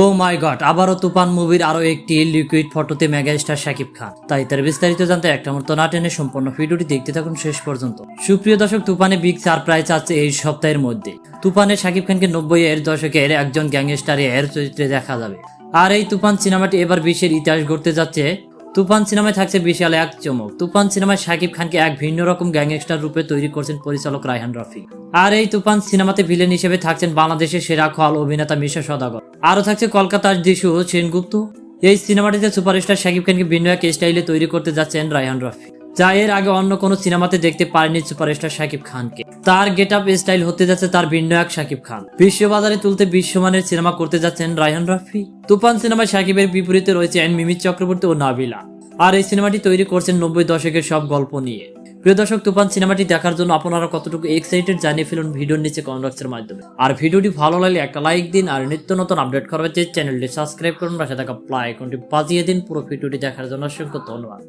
ও মাই god, আবারও তুফান মুভির আরও একটি লিকুইড ফটোতে মেগা স্টার শাকিব খান। তাই তার বিস্তারিত জানতে একটা মতো না টেনে সম্পূর্ণ ভিডিওটি দেখতে থাকুন শেষ পর্যন্ত। সুপ্রিয় দর্শক, তুফানে বিগ সারপ্রাইজ আছে এই সপ্তাহের মধ্যে। তুফানে শাকিব খানকে নব্বই এর দশকের একজন গ্যাংস্টার এর চরিত্রে দেখা যাবে। আর এই তুফান সিনেমাটি এবার বিশ্বের ইতিহাস গড়তে যাচ্ছে। তুফান সিনেমায় থাকছে বিশাল এক চমক। তুফান সিনেমায় শাকিব খানকে এক ভিন্ন রকম গ্যাংস্টার রূপে তৈরি করছেন পরিচালক রায়হান রফি আর এই তুফান সিনেমাতে ভিলেন হিসেবে থাকছেন বাংলাদেশের সেরা খল অভিনেতা মিশা সদাগর। আরও থাকছে কলকাতার দিশু সেনগুপ্ত। এই সিনেমাটিতে সুপারস্টার শাকিব খানকে ভিন্ন এক স্টাইলে তৈরি করতে যাচ্ছেন রায়হান রফি। যা এর আগে অন্য কোনো সিনেমাতে দেখতে পারেনি সুপারস্টার শাকিব খানকে। তার গেট আপ স্টাইল হতে যাচ্ছে তার ভিন্ন এক শাকিব খান। বিশ্ববাজারে তুলতে বিশ্বমানের সিনেমা করতে যাচ্ছেন রায়হান রফি। তুফান সিনেমায় শাকিবের বিপরীতে রয়েছে এন মিমিত চক্রবর্তী ও নাবিলা। আর এই সিনেমাটি তৈরি করছেন নব্বই দশকের সব গল্প নিয়ে। প্রিয় দর্শক, তুফান সিনেমাটি দেখার জন্য আপনারা কতটুকু এক্সাইটেড জানিয়ে ফেলুন ভিডিওর নিচে কমেন্ট বক্সের মাধ্যমে। আর ভিডিওটি ভালো লাগলে একটা লাইক দিন, আর নিত্য নতুন আপডেট করার চেয়ে চ্যানেলটি সাবস্ক্রাইব করুন, পাশে থাকা প্লাই আইকনটি বাজিয়ে দিন। পুরো ভিডিওটি দেখার জন্য অসংখ্য ধন্যবাদ।